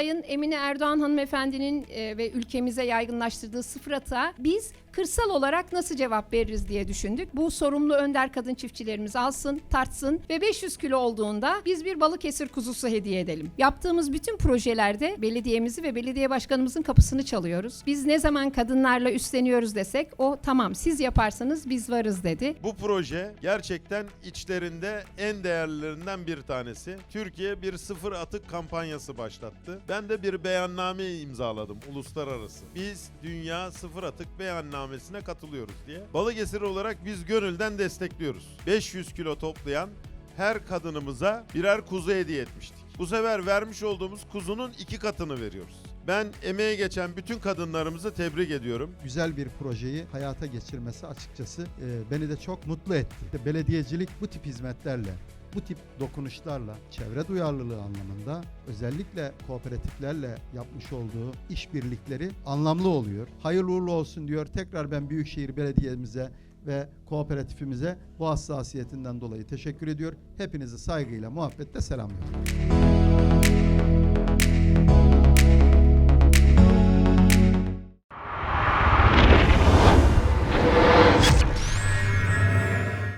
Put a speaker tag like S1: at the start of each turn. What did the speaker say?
S1: Sayın Emine Erdoğan hanımefendinin e, ve ülkemize yaygınlaştırdığı sıfır atığa biz kırsal olarak nasıl cevap veririz diye düşündük. Bu sorumlu önder kadın çiftçilerimiz alsın, tartsın ve 500 kilo olduğunda biz bir Balıkesir kuzusu hediye edelim. Yaptığımız bütün projelerde belediyemizi ve belediye başkanımızın kapısını çalıyoruz. Biz ne zaman kadınlarla üstleniyoruz desek o tamam siz yaparsanız biz varız dedi.
S2: Bu proje gerçekten içlerinde en değerlilerinden bir tanesi. Türkiye bir sıfır atık kampanyası başlattı. Ben de bir beyanname imzaladım uluslararası. Biz Dünya Sıfır Atık Beyannamesi'ne katılıyoruz diye. Balıkesir olarak biz gönülden destekliyoruz. 500 kilo toplayan her kadınımıza birer kuzu hediye etmiştik. Bu sefer vermiş olduğumuz kuzunun iki katını veriyoruz. Ben emeğe geçen bütün kadınlarımızı tebrik ediyorum.
S3: güzel bir projeyi hayata geçirmesi açıkçası e, beni de çok mutlu etti. Belediyecilik bu tip hizmetlerle, bu tip dokunuşlarla çevre duyarlılığı anlamında özellikle kooperatiflerle yapmış olduğu işbirlikleri anlamlı oluyor. Hayırlı uğurlu olsun diyor. Tekrar ben Büyükşehir Belediye'mize ve kooperatifimize bu hassasiyetinden dolayı teşekkür ediyor. Hepinizi saygıyla, muhabbetle selamlıyorum.